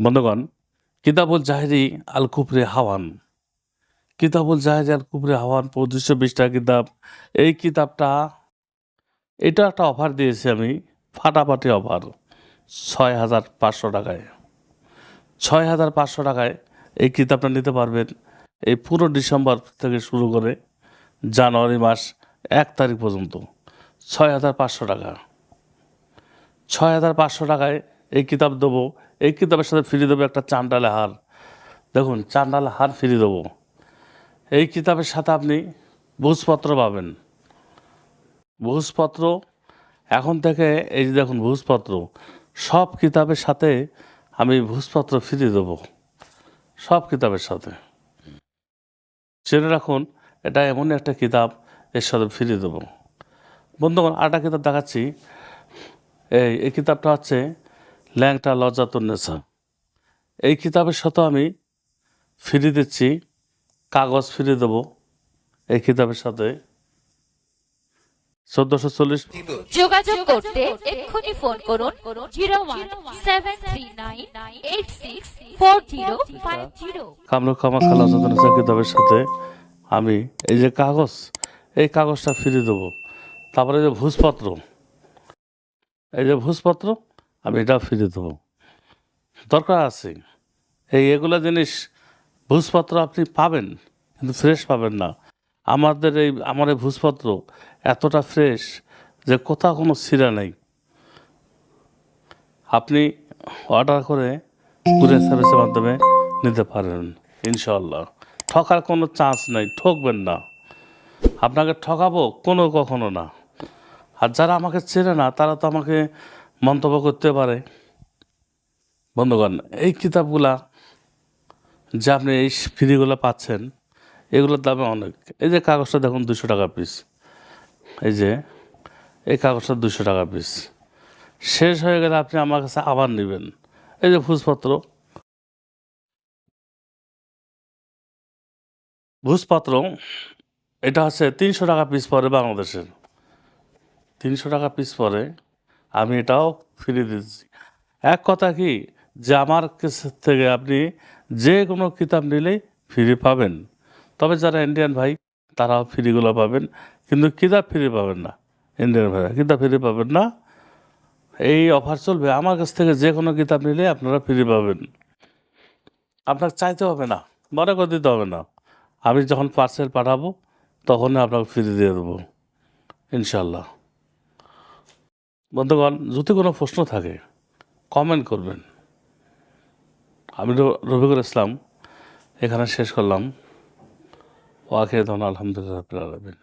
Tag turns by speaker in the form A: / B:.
A: বন্ধুগণ, কিতাবুল জাহেরি আল কুফরে হাওয়ান। কিতাবুল জাহেরি আল কুফরে হাওয়ান পঁচিশশো বিশটা কিতাব। এই কিতাবটা, এটা একটা অফার দিয়েছি আমি, ফাটাফাটি অফার, ছয় হাজার পাঁচশো টাকায়। ছয় হাজার পাঁচশো টাকায় এই কিতাবটা নিতে পারবেন এই পুরো ডিসেম্বর থেকে শুরু করে জানুয়ারি মাস এক তারিখ পর্যন্ত। ছয় হাজার পাঁচশো টাকা। ছয় হাজার পাঁচশো টাকায় এই কিতাব দেবো, এই কিতাবের সাথে ফ্রি দেবো একটা চান্ডালে হার। দেখুন চান্ডালে হার ফ্রি দেবো। এই কিতাবের সাথে আপনি ভোজপত্র পাবেন। ভোজপত্র, এখন থেকে এই যে দেখুন ভোজপত্র, সব কিতাবের সাথে আমি ভোজপত্র ফ্রি দেবো। সব কিতাবের সাথে। জেনে রাখুন, এটা এমন একটা কিতাব এর সাথে ফিরিয়ে দেবো। বন্ধুগণ, আরেকটা কিতাব দেখাচ্ছি। এই এই কিতাবটা হচ্ছে ল্যাংটা লজ্জা লজ্জাতুন্নেসা এই কিতাবের সাথে আমি ফ্রি দিচ্ছি কাগজ ফ্রি দেবো এই কিতাবের সাথে। চোদ্দোশো চল্লিশ
B: যোগাযোগ করতে এক্ষুনি ফোন করুন zero one seven three nine eight six four zero five zero.
A: কামরুক কামা খালা যতনেসা কিতাবের সাথে আমি এই যে কাগজ এই কাগজটা ফ্রি দেবো। তারপরে এই যে ভূজপত্র এই যে ভূজপত্র আমি এটা ফিরে দেবো। দরকার আছে। এই এগুলো জিনিস ভূজপত্র আপনি পাবেন, কিন্তু ফ্রেশ পাবেন না। আমাদের এই, আমার এই ভূজপত্র এতটা ফ্রেশ যে কোথাও কোনো সিরা নেই। আপনি অর্ডার করে কুরিয়ার সার্ভিসের মাধ্যমে নিতে পারেন ইনশাল্লাহ ঠকার কোনো চান্স নেই, ঠকবেন না। আপনাকে ঠকাবো কোনো কখনো না। আর যারা আমাকে চেনে না, তারা তো আমাকে মন্তব্য করতে পারে। বন্ধুগণ, এই কিতাবগুলা যে আপনি এই ফ্রিগুলো পাচ্ছেন, এগুলোর দামে অনেক। এই যে কাগজটা দেখুন দুশো টাকা পিস এই যে, এই কাগজটা দুশো টাকা পিস শেষ হয়ে গেলে আপনি আমার কাছে আবার নেবেন। এই যে ভোজপত্র। ভোজপত্র, এটা হচ্ছে তিনশো টাকা পিস পরে বাংলাদেশের। তিনশো টাকা পিস পরে আমি এটাও ফ্রি দিচ্ছি এক কথা কি? যে আমার থেকে আপনি যে কোনো কিতাব নিলেই ফ্রি পাবেন। তবে যারা ইন্ডিয়ান ভাই, তারাও ফ্রিগুলো পাবেন। কিন্তু কিতাব ফ্রি পাবেন না। ইন্ডিয়ান ভাইরা, কিতাব ফ্রি পাবেন না। এই অফার চলবে। আমার কাছ থেকে যে কোনো কিতাব নিলে আপনারা ফ্রি পাবেন। আপনাকে চাইতে হবে না। মনে করে দিতে হবে না। আমি যখন পার্সেল পাঠাবো, তখনই আপনাকে ফ্রি দিয়ে দেবো। ইনশাল্লাহ বন্ধুগণ, যদি কোনো প্রশ্ন থাকে কমেন্ট করবেন। আমি রবিকুল ইসলাম, এখানে শেষ করলাম। ওয়াকে ধন আলহামদুলিল্লাহ আলামিন।